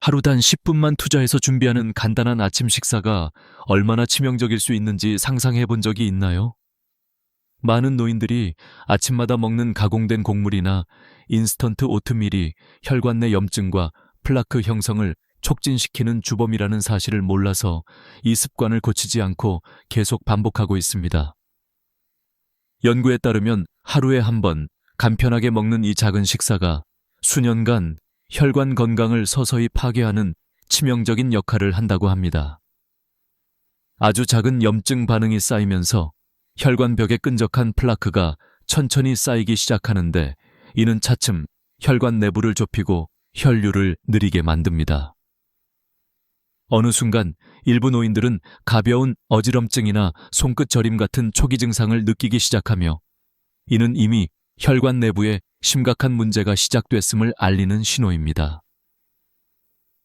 하루 단 10분만 투자해서 준비하는 간단한 아침 식사가 얼마나 치명적일 수 있는지 상상해 본 적이 있나요? 많은 노인들이 아침마다 먹는 가공된 곡물이나 인스턴트 오트밀이 혈관 내 염증과 플라크 형성을 촉진시키는 주범이라는 사실을 몰라서 이 습관을 고치지 않고 계속 반복하고 있습니다. 연구에 따르면 하루에 한 번 간편하게 먹는 이 작은 식사가 수년간 혈관 건강을 서서히 파괴하는 치명적인 역할을 한다고 합니다. 아주 작은 염증 반응이 쌓이면서 혈관벽에 끈적한 플라크가 천천히 쌓이기 시작하는데 이는 차츰 혈관 내부를 좁히고 혈류를 느리게 만듭니다. 어느 순간 일부 노인들은 가벼운 어지럼증이나 손끝 저림 같은 초기 증상을 느끼기 시작하며 이는 이미 혈관 내부에 심각한 문제가 시작됐음을 알리는 신호입니다.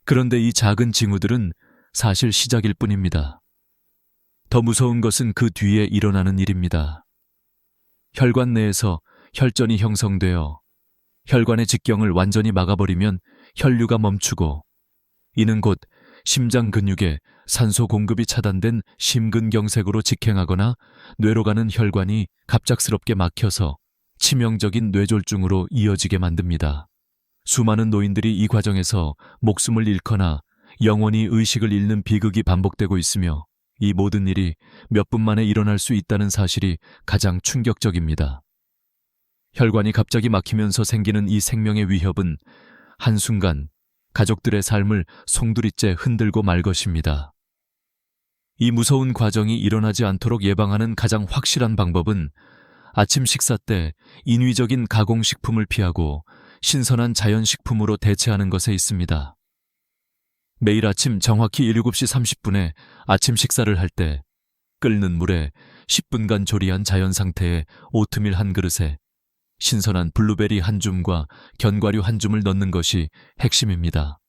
그런데 이 작은 징후들은 사실 시작일 뿐입니다. 더 무서운 것은 그 뒤에 일어나는 일입니다. 혈관 내에서 혈전이 형성되어 혈관의 직경을 완전히 막아버리면 혈류가 멈추고 이는 곧 심장 근육에 산소 공급이 차단된 심근경색으로 직행하거나 뇌로 가는 혈관이 갑작스럽게 막혀서 치명적인 뇌졸중으로 이어지게 만듭니다. 수많은 노인들이 이 과정에서 목숨을 잃거나 영원히 의식을 잃는 비극이 반복되고 있으며 이 모든 일이 몇 분 만에 일어날 수 있다는 사실이 가장 충격적입니다. 혈관이 갑자기 막히면서 생기는 이 생명의 위협은 한순간 가족들의 삶을 송두리째 흔들고 말 것입니다. 이 무서운 과정이 일어나지 않도록 예방하는 가장 확실한 방법은 아침 식사 때 인위적인 가공식품을 피하고 신선한 자연식품으로 대체하는 것에 있습니다. 매일 아침 정확히 7시 30분에 아침 식사를 할 때 끓는 물에 10분간 조리한 자연 상태의 오트밀 한 그릇에 신선한 블루베리 한 줌과 견과류 한 줌을 넣는 것이 핵심입니다.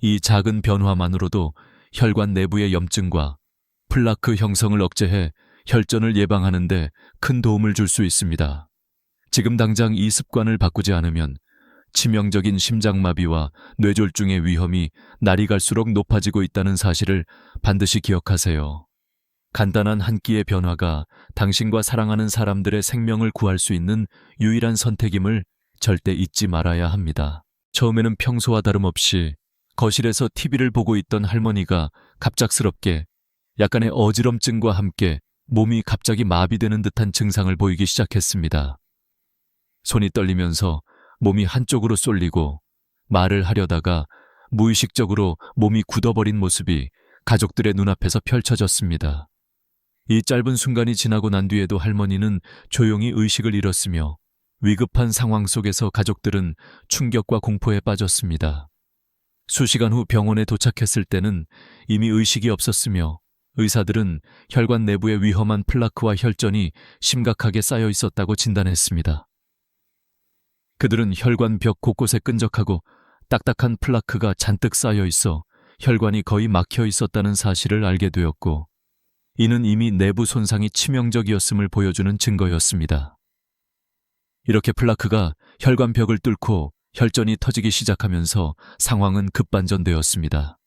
이 작은 변화만으로도 혈관 내부의 염증과 플라크 형성을 억제해 혈전을 예방하는데 큰 도움을 줄 수 있습니다. 지금 당장 이 습관을 바꾸지 않으면 치명적인 심장마비와 뇌졸중의 위험이 날이 갈수록 높아지고 있다는 사실을 반드시 기억하세요. 간단한 한 끼의 변화가 당신과 사랑하는 사람들의 생명을 구할 수 있는 유일한 선택임을 절대 잊지 말아야 합니다. 처음에는 평소와 다름없이 거실에서 TV를 보고 있던 할머니가 갑작스럽게 약간의 어지럼증과 함께 몸이 갑자기 마비되는 듯한 증상을 보이기 시작했습니다. 손이 떨리면서 몸이 한쪽으로 쏠리고 말을 하려다가 무의식적으로 몸이 굳어버린 모습이 가족들의 눈앞에서 펼쳐졌습니다. 이 짧은 순간이 지나고 난 뒤에도 할머니는 조용히 의식을 잃었으며 위급한 상황 속에서 가족들은 충격과 공포에 빠졌습니다. 수시간 후 병원에 도착했을 때는 이미 의식이 없었으며 의사들은 혈관 내부에 위험한 플라크와 혈전이 심각하게 쌓여 있었다고 진단했습니다. 그들은 혈관 벽 곳곳에 끈적하고 딱딱한 플라크가 잔뜩 쌓여 있어 혈관이 거의 막혀 있었다는 사실을 알게 되었고, 이는 이미 내부 손상이 치명적이었음을 보여주는 증거였습니다. 이렇게 플라크가 혈관 벽을 뚫고 혈전이 터지기 시작하면서 상황은 급반전되었습니다.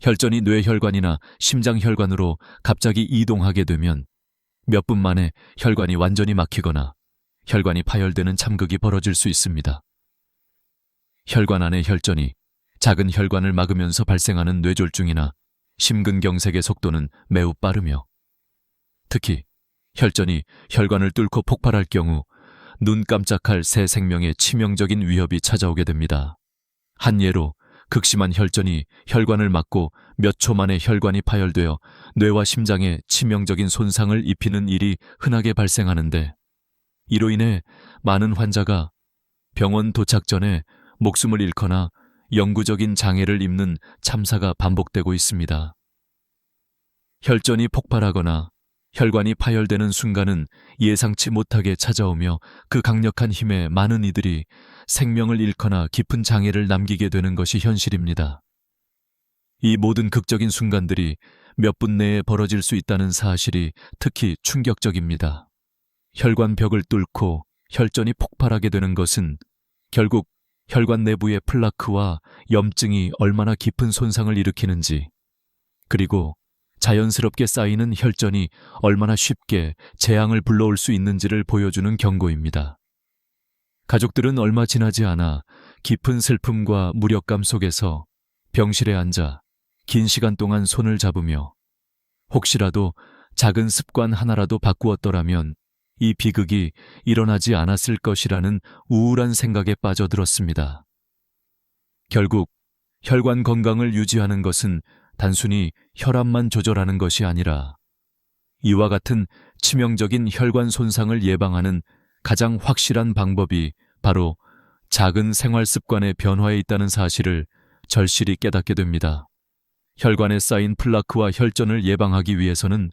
혈전이 뇌혈관이나 심장혈관으로 갑자기 이동하게 되면 몇 분 만에 혈관이 완전히 막히거나 혈관이 파열되는 참극이 벌어질 수 있습니다. 혈관 안의 혈전이 작은 혈관을 막으면서 발생하는 뇌졸중이나 심근경색의 속도는 매우 빠르며 특히 혈전이 혈관을 뚫고 폭발할 경우 눈 깜짝할 새 생명의 치명적인 위협이 찾아오게 됩니다. 한 예로 극심한 혈전이 혈관을 막고 몇 초 만에 혈관이 파열되어 뇌와 심장에 치명적인 손상을 입히는 일이 흔하게 발생하는데 이로 인해 많은 환자가 병원 도착 전에 목숨을 잃거나 영구적인 장애를 입는 참사가 반복되고 있습니다. 혈전이 폭발하거나 혈관이 파열되는 순간은 예상치 못하게 찾아오며 그 강력한 힘에 많은 이들이 생명을 잃거나 깊은 장애를 남기게 되는 것이 현실입니다. 이 모든 극적인 순간들이 몇 분 내에 벌어질 수 있다는 사실이 특히 충격적입니다. 혈관 벽을 뚫고 혈전이 폭발하게 되는 것은 결국 혈관 내부의 플라크와 염증이 얼마나 깊은 손상을 일으키는지, 그리고 자연스럽게 쌓이는 혈전이 얼마나 쉽게 재앙을 불러올 수 있는지를 보여주는 경고입니다. 가족들은 얼마 지나지 않아 깊은 슬픔과 무력감 속에서 병실에 앉아 긴 시간 동안 손을 잡으며 혹시라도 작은 습관 하나라도 바꾸었더라면 이 비극이 일어나지 않았을 것이라는 우울한 생각에 빠져들었습니다. 결국 혈관 건강을 유지하는 것은 단순히 혈압만 조절하는 것이 아니라 이와 같은 치명적인 혈관 손상을 예방하는 가장 확실한 방법이 바로 작은 생활 습관의 변화에 있다는 사실을 절실히 깨닫게 됩니다. 혈관에 쌓인 플라크와 혈전을 예방하기 위해서는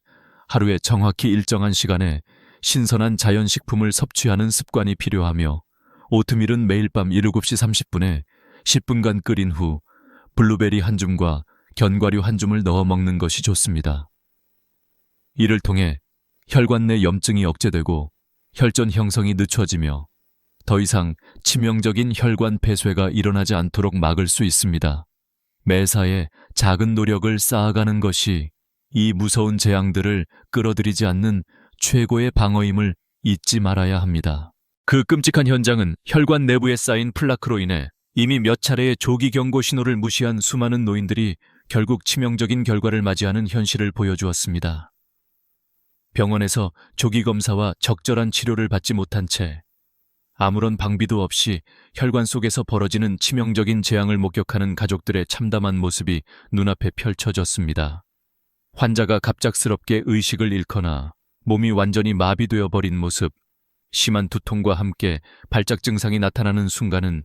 하루에 정확히 일정한 시간에 신선한 자연식품을 섭취하는 습관이 필요하며 오트밀은 매일 밤 7시 30분에 10분간 끓인 후 블루베리 한 줌과 견과류 한 줌을 넣어 먹는 것이 좋습니다. 이를 통해 혈관 내 염증이 억제되고 혈전 형성이 늦춰지며 더 이상 치명적인 혈관 폐쇄가 일어나지 않도록 막을 수 있습니다. 매사에 작은 노력을 쌓아가는 것이 이 무서운 재앙들을 끌어들이지 않는 최고의 방어임을 잊지 말아야 합니다. 그 끔찍한 현장은 혈관 내부에 쌓인 플라크로 인해 이미 몇 차례의 조기 경고 신호를 무시한 수많은 노인들이 결국 치명적인 결과를 맞이하는 현실을 보여주었습니다. 병원에서 조기 검사와 적절한 치료를 받지 못한 채 아무런 방비도 없이 혈관 속에서 벌어지는 치명적인 재앙을 목격하는 가족들의 참담한 모습이 눈앞에 펼쳐졌습니다. 환자가 갑작스럽게 의식을 잃거나 몸이 완전히 마비되어 버린 모습, 심한 두통과 함께 발작 증상이 나타나는 순간은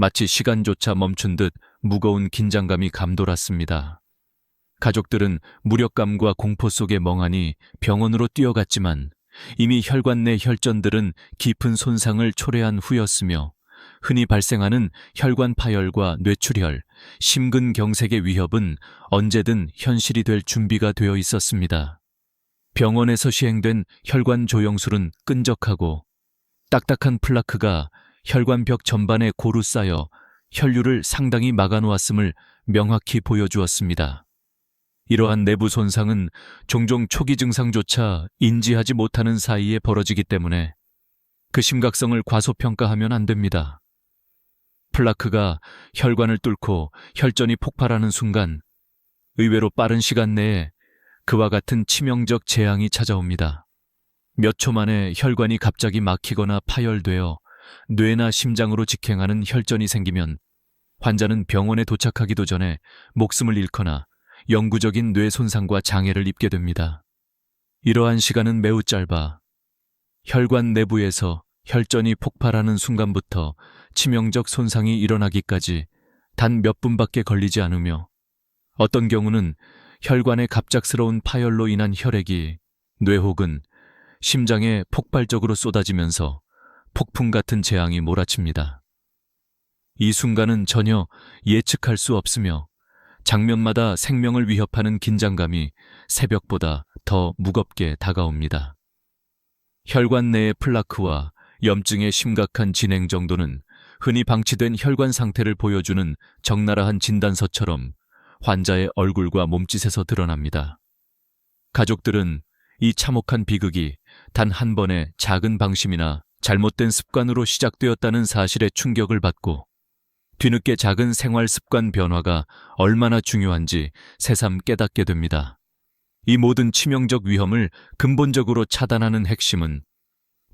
마치 시간조차 멈춘 듯 무거운 긴장감이 감돌았습니다. 가족들은 무력감과 공포 속에 멍하니 병원으로 뛰어갔지만 이미 혈관 내 혈전들은 깊은 손상을 초래한 후였으며 흔히 발생하는 혈관 파열과 뇌출혈, 심근경색의 위협은 언제든 현실이 될 준비가 되어 있었습니다. 병원에서 시행된 혈관 조영술은 끈적하고 딱딱한 플라크가 혈관벽 전반에 고루 쌓여 혈류를 상당히 막아놓았음을 명확히 보여주었습니다. 이러한 내부 손상은 종종 초기 증상조차 인지하지 못하는 사이에 벌어지기 때문에 그 심각성을 과소평가하면 안 됩니다. 플라크가 혈관을 뚫고 혈전이 폭발하는 순간 의외로 빠른 시간 내에 그와 같은 치명적 재앙이 찾아옵니다. 몇 초 만에 혈관이 갑자기 막히거나 파열되어 뇌나 심장으로 직행하는 혈전이 생기면 환자는 병원에 도착하기도 전에 목숨을 잃거나 영구적인 뇌 손상과 장애를 입게 됩니다. 이러한 시간은 매우 짧아 혈관 내부에서 혈전이 폭발하는 순간부터 치명적 손상이 일어나기까지 단 몇 분밖에 걸리지 않으며 어떤 경우는 혈관의 갑작스러운 파열로 인한 혈액이 뇌 혹은 심장에 폭발적으로 쏟아지면서 폭풍 같은 재앙이 몰아칩니다. 이 순간은 전혀 예측할 수 없으며 장면마다 생명을 위협하는 긴장감이 새벽보다 더 무겁게 다가옵니다. 혈관 내의 플라크와 염증의 심각한 진행 정도는 흔히 방치된 혈관 상태를 보여주는 적나라한 진단서처럼 환자의 얼굴과 몸짓에서 드러납니다. 가족들은 이 참혹한 비극이 단 한 번의 작은 방심이나 잘못된 습관으로 시작되었다는 사실에 충격을 받고 뒤늦게 작은 생활 습관 변화가 얼마나 중요한지 새삼 깨닫게 됩니다. 이 모든 치명적 위험을 근본적으로 차단하는 핵심은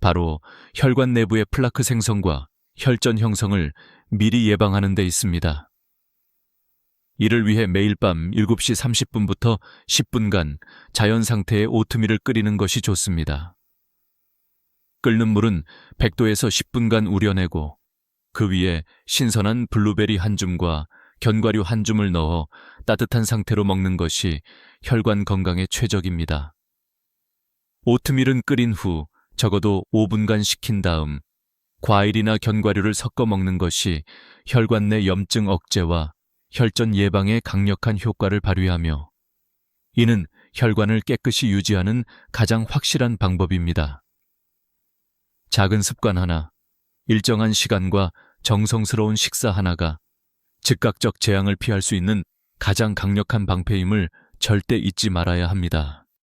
바로 혈관 내부의 플라크 생성과 혈전 형성을 미리 예방하는 데 있습니다. 이를 위해 매일 밤 7시 30분부터 10분간 자연 상태의 오트밀을 끓이는 것이 좋습니다. 끓는 물은 100도에서 10분간 우려내고 그 위에 신선한 블루베리 한 줌과 견과류 한 줌을 넣어 따뜻한 상태로 먹는 것이 혈관 건강에 최적입니다. 오트밀은 끓인 후 적어도 5분간 식힌 다음 과일이나 견과류를 섞어 먹는 것이 혈관 내 염증 억제와 혈전 예방에 강력한 효과를 발휘하며 이는 혈관을 깨끗이 유지하는 가장 확실한 방법입니다. 작은 습관 하나, 일정한 시간과 정성스러운 식사 하나가 즉각적 재앙을 피할 수 있는 가장 강력한 방패임을 절대 잊지 말아야 합니다.